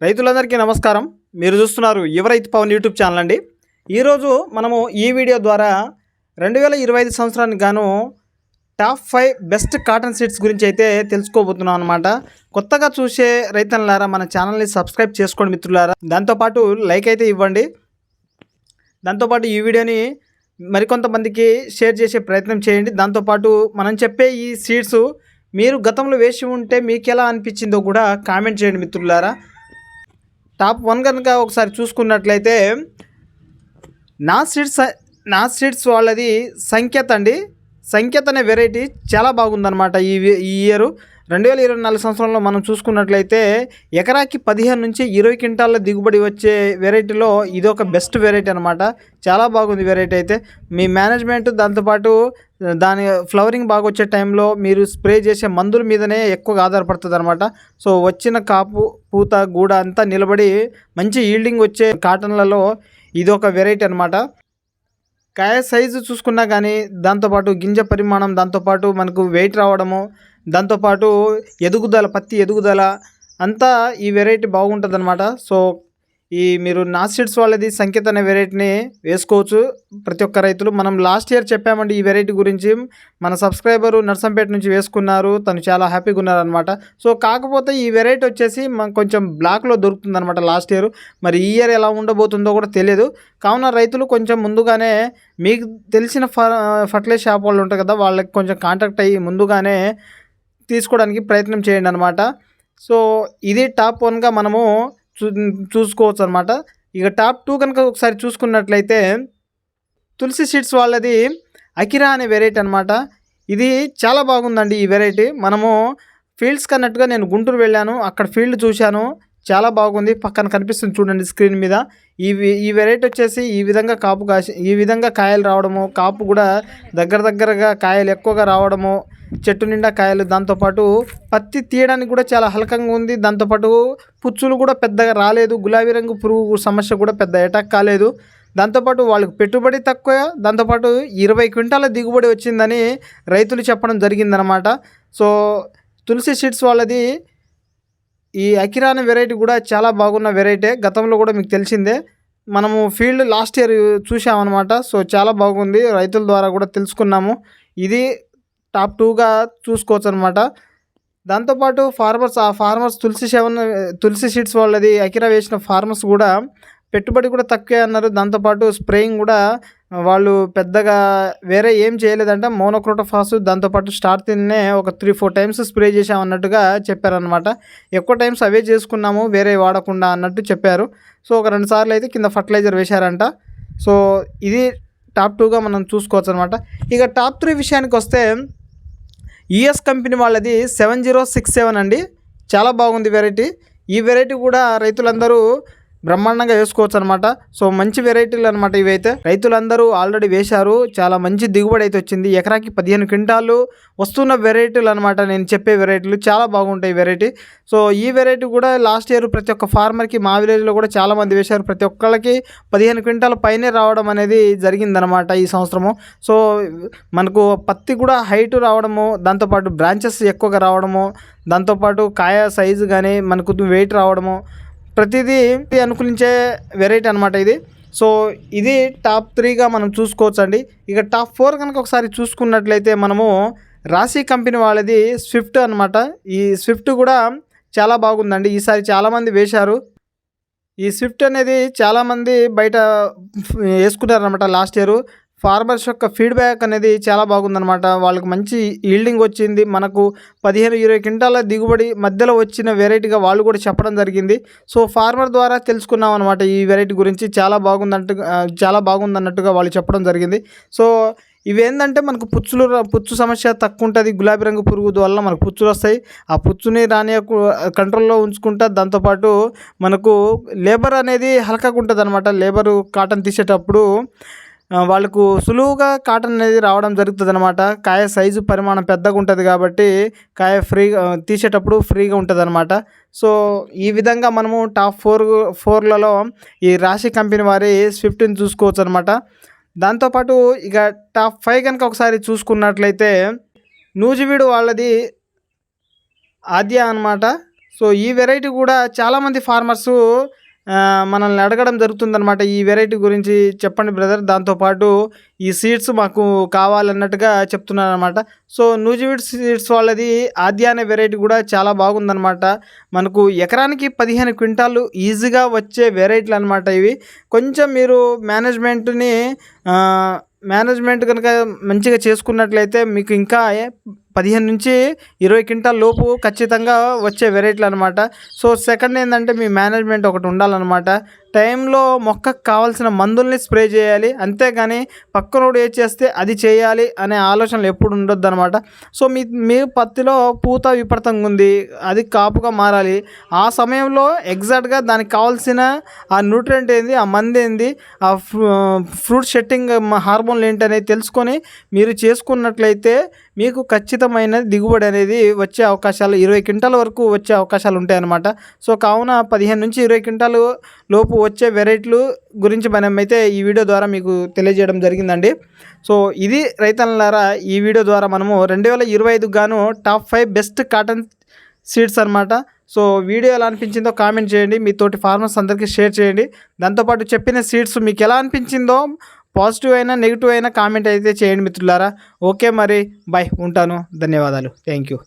రైతులందరికీ నమస్కారం. మీరు చూస్తున్నారు యువ రైతు పవన్ యూట్యూబ్ ఛానల్ అండి ఈరోజు మనము ఈ వీడియో ద్వారా రెండు వేల ఇరవై ఐదు సంవత్సరానికి గాను top five best cotton seeds గురించి అయితే తెలుసుకోబోతున్నాం అనమాట కొత్తగా చూసే రైతులారా మన ఛానల్ని సబ్స్క్రైబ్ చేసుకోండి మిత్రులారా. దాంతోపాటు లైక్ అయితే ఇవ్వండి. దాంతోపాటు ఈ వీడియోని మరికొంతమందికి షేర్ చేసే ప్రయత్నం చేయండి. దాంతోపాటు మనం చెప్పే ఈ సీడ్స్ మీరు గతంలో వేసి ఉంటే మీకు ఎలా అనిపించిందో కూడా కామెంట్ చేయండి మిత్రులారా. టాప్ వన్ కనుక ఒకసారి చూసుకున్నట్లయితే నా సీడ్స్ నా సీడ్స్ వాళ్ళది సంకేత్ అండి సంకేత్ అనే వెరైటీ చాలా బాగుందన్నమాట ఈ ఈ ఇయర్ రెండు వేల ఇరవై నాలుగు సంవత్సరంలో మనం చూసుకున్నట్లయితే ఎకరాకి పదిహేను నుంచి ఇరవై క్వింటాల దిగుబడి వచ్చే వెరైటీలో ఇది ఒక బెస్ట్ వెరైటీ అనమాట చాలా బాగుంది వెరైటీ అయితే. మీ మేనేజ్మెంట్ దాంతోపాటు దాని ఫ్లవరింగ్ బాగా వచ్చే టైంలో మీరు స్ప్రే చేసే మందుల మీదనే ఎక్కువగా ఆధారపడుతుంది అనమాట సో వచ్చిన కాపు పూత గూడ అంతా నిలబడి మంచి ఈల్డింగ్ వచ్చే కాటన్లలో ఇది ఒక వెరైటీ అనమాట కాయ సైజు చూసుకున్నా కానీ దాంతోపాటు గింజ పరిమాణం దాంతోపాటు మనకు వెయిట్ రావడము దాంతోపాటు ఎదుగుదల పత్తి ఎదుగుదల అంతా ఈ వెరైటీ బాగుంటుంది అనమాట సో ఈ మీరు నాసిడ్స్ వాళ్ళది సంకేత అనే వెరైటీని వేసుకోవచ్చు. ప్రతి ఒక్క రైతులు మనం లాస్ట్ ఇయర్ చెప్పామండి ఈ వెరైటీ గురించి. మన సబ్స్క్రైబరు నర్సంపేట నుంచి వేసుకున్నారు. తను చాలా హ్యాపీగా ఉన్నారనమాట సో కాకపోతే ఈ వెరైటీ వచ్చేసి మనకు కొంచెం బ్లాక్లో దొరుకుతుంది అనమాట లాస్ట్ ఇయర్ మరి ఈ ఇయర్ ఎలా ఉండబోతుందో కూడా తెలియదు. కావున రైతులు కొంచెం ముందుగానే మీకు తెలిసిన ఫ ఫర్టిలైజర్ షాప్ వాళ్ళు ఉంటారు కదా వాళ్ళకి కొంచెం కాంటాక్ట్ అయ్యి ముందుగానే తీసుకోవడానికి ప్రయత్నం చేయండి అనమాట సో ఇది టాప్ వన్గా మనము చూ చూసుకోవచ్చు అనమాట ఇక టాప్ టూ కనుక ఒకసారి చూసుకున్నట్లయితే తులసి సీడ్స్ వాళ్ళది అకిరా అనే వెరైటీ అనమాట ఇది చాలా బాగుందండి ఈ వెరైటీ. మనము ఫీల్డ్స్కి అన్నట్టుగా నేను గుంటూరు వెళ్ళాను. అక్కడ ఫీల్డ్ చూశాను. చాలా బాగుంది. పక్కన కనిపిస్తుంది చూడండి స్క్రీన్ మీద. ఈ ఈ వెరైటీ వచ్చేసి ఈ విధంగా కాపు కాసి ఈ విధంగా కాయలు రావడము కాపు కూడా దగ్గర దగ్గరగా కాయలు ఎక్కువగా రావడము చెట్టు నిండా కాయలు దాంతోపాటు పత్తి తీయడానికి కూడా చాలా హలకంగా ఉంది. దాంతోపాటు పుచ్చులు కూడా పెద్దగా రాలేదు. గులాబీ రంగు పురుగు సమస్య కూడా పెద్ద అటాక్ కాలేదు. దాంతోపాటు వాళ్ళకి పెట్టుబడి తక్కువ. దాంతోపాటు ఇరవై క్వింటాల దిగుబడి వచ్చిందని రైతులు చెప్పడం జరిగిందనమాట సో తులసి సీడ్స్ వాళ్ళది ఈ అకిరాని వెరైటీ కూడా చాలా బాగున్న వెరైటీ గతంలో కూడా మీకు తెలిసిందే. మనము ఫీల్డ్ లాస్ట్ ఇయర్ చూసామన్నమాట సో చాలా బాగుంది. రైతుల ద్వారా కూడా తెలుసుకున్నాము. ఇది టాప్ టూగా చూసుకోవచ్చు అనమాట దాంతోపాటు ఫార్మర్స్ ఆ farmers Tulasi seven Tulasi seeds వాళ్ళది అకిరా వేసిన ఫార్మర్స్ కూడా పెట్టుబడి కూడా తక్కువే అన్నారు. దాంతోపాటు స్ప్రేయింగ్ కూడా వాళ్ళు పెద్దగా వేరే ఏం చేయలేదంటే. మోనోక్రోటోఫాస్ దాంతోపాటు స్టార్తిన్నే ఒక త్రీ ఫోర్ టైమ్స్ స్ప్రే చేసామన్నట్టుగా చెప్పారనమాట ఎక్కువ టైమ్స్ అవే చేసుకున్నాము వేరే వాడకుండా అన్నట్టు చెప్పారు. సో ఒక రెండు సార్లు అయితే కింద ఫర్టిలైజర్ వేశారంట. సో ఇది టాప్ టూగా మనం చూసుకోవచ్చు అనమాట ఇక టాప్ త్రీ విషయానికి వస్తే యుఎస్ కంపెనీ వాళ్ళది సెవెన్ జీరో సిక్స్ సెవెన్ అండి. చాలా బాగుంది వెరైటీ. ఈ వెరైటీ కూడా రైతులందరూ బ్రహ్మాండంగా వేసుకోవచ్చు అనమాట సో మంచి వెరైటీలు అనమాట ఇవైతే. రైతులందరూ ఆల్రెడీ వేశారు. చాలా మంచి దిగుబడి అయితే వచ్చింది. ఎకరాకి పదిహేను క్వింటాలు వస్తున్న వెరైటీలు అనమాట నేను చెప్పే వెరైటీలు. చాలా బాగుంటాయి వెరైటీ. సో ఈ వెరైటీ కూడా లాస్ట్ ఇయర్ ప్రతి ఒక్క ఫార్మర్కి మా విలేజ్లో కూడా చాలామంది వేశారు. ప్రతి ఒక్కళ్ళకి పదిహేను క్వింటాల పైనే రావడం అనేది జరిగిందనమాట ఈ సంవత్సరము. సో మనకు పత్తి కూడా హైట్ రావడము దాంతోపాటు బ్రాంచెస్ ఎక్కువగా రావడము దాంతోపాటు కాయ సైజు కానీ మనకు వెయిట్ రావడము ప్రతిదీ అనుకూలించే వెరైటీ అనమాట ఇది. సో ఇది టాప్ త్రీగా మనం చూసుకోవచ్చండి. ఇక టాప్ ఫోర్ కనుక ఒకసారి చూసుకున్నట్లయితే మనము రాశి కంపెనీ వాళ్ళది స్విఫ్ట్ అనమాట ఈ స్విఫ్ట్ కూడా చాలా బాగుందండి. ఈసారి చాలామంది వేశారు. ఈ స్విఫ్ట్ అనేది చాలామంది బయట వేసుకున్నారనమాట లాస్ట్ ఇయర్ ఫార్మర్స్ యొక్క ఫీడ్బ్యాక్ అనేది చాలా బాగుందనమాట వాళ్ళకి మంచి ఈల్డింగ్ వచ్చింది. మనకు పదిహేను ఇరవై క్వింటాల దిగుబడి మధ్యలో వచ్చిన వెరైటీగా వాళ్ళు కూడా చెప్పడం జరిగింది. సో ఫార్మర్ ద్వారా తెలుసుకున్నాం అనమాట ఈ వెరైటీ గురించి చాలా బాగుందంట చాలా బాగుందన్నట్టుగా వాళ్ళు చెప్పడం జరిగింది. సో ఇవేంటంటే మనకు పుచ్చులు పుచ్చు సమస్య తక్కువ ఉంటుంది గులాబీ రంగు పురుగు వల్ల మనకు పుచ్చులు వస్తాయి. ఆ పుచ్చుని రాని కంట్రోల్లో ఉంచుకుంటా దాంతోపాటు మనకు లేబర్ అనేది హల్కగా ఉంటుంది అనమాట లేబరు కాటన్ తీసేటప్పుడు వాళ్ళకు సులువుగా కాటన్ అనేది రావడం జరుగుతుంది అనమాట కాయ సైజు పరిమాణం పెద్దగా ఉంటుంది కాబట్టి కాయ ఫ్రీగా తీసేటప్పుడు ఫ్రీగా ఉంటుంది అనమాట సో ఈ విధంగా మనము టాప్ ఫోర్ ఫోర్లలో ఈ రాశి కంపెనీ వారి స్విఫ్ట్ని చూసుకోవచ్చు అనమాట దాంతోపాటు ఇక టాప్ ఫైవ్ కనుక ఒకసారి చూసుకున్నట్లయితే నూజివీడు వాళ్ళది ఆద్య అనమాట సో ఈ వెరైటీ కూడా చాలామంది ఫార్మర్సు మనల్ని అడగడం జరుగుతుందనమాట ఈ వెరైటీ గురించి. చెప్పండి బ్రదర్ దాంతోపాటు ఈ సీడ్స్ మాకు కావాలన్నట్టుగా చెప్తున్నారు అనమాట సో నూజివీడ్ సీడ్స్ వాళ్ళది ఆద్య అనే వెరైటీ కూడా చాలా బాగుందనమాట మనకు ఎకరానికి పదిహేను క్వింటాలు ఈజీగా వచ్చే వెరైటీలు అనమాట ఇవి. కొంచెం మీరు మేనేజ్మెంట్ని మేనేజ్మెంట్ కనుక మంచిగా చేసుకున్నట్లయితే మీకు ఇంకా పదిహేను నుంచి ఇరవై క్వింటాల్ లోపు ఖచ్చితంగా వచ్చే వెరైటీలు అనమాట సో సెకండ్ ఏంటంటే మీ మేనేజ్మెంట్ ఒకటి ఉండాలన్నమాట. టైంలో మొక్కకు కావాల్సిన మందుల్ని స్ప్రే చేయాలి. అంతేగాని పక్కనోడు ఏ చేస్తే అది చేయాలి అనే ఆలోచనలు ఎప్పుడు ఉండొద్దు అనమాట సో మీ మీ పత్తిలో పూత విపరీతంగా ఉంది. అది కాపుగా మారాలి. ఆ సమయంలో ఎగ్జాక్ట్గా దానికి కావాల్సిన ఆ న్యూట్రియంట్ ఏంది ఆ మంది ఏంది ఆ ఫ్రూట్ షెట్టింగ్ హార్మోన్లు ఏంటి అనేది తెలుసుకొని మీరు చేసుకున్నట్లయితే మీకు అధికమైన దిగుబడి అనేది వచ్చే అవకాశాలు ఇరవై క్వింటాల వరకు వచ్చే అవకాశాలు ఉంటాయన్నమాట. సో కావున పదిహేను నుంచి ఇరవై క్వింటాలు లోపు వచ్చే వెరైటీలు గురించి మనం అయితే ఈ వీడియో ద్వారా మీకు తెలియజేయడం జరిగిందండి. సో ఇది రైతన్నలారా ఈ వీడియో ద్వారా మనము రెండు వేల ఇరవై ఐదుకు గాను top five best cotton seeds అనమాట సో వీడియో ఎలా అనిపించిందో కామెంట్ చేయండి. మీ తోటి ఫార్మర్స్ అందరికీ షేర్ చేయండి. దాంతోపాటు చెప్పిన సీడ్స్ మీకు ఎలా అనిపించిందో పాజిటివ్ అయినా నెగిటివ్ అయినా కామెంట్ అయితే చేయండి మిత్రులారా. ఓకే మరి బాయ్ ఉంటాను. ధన్యవాదాలు. Thank you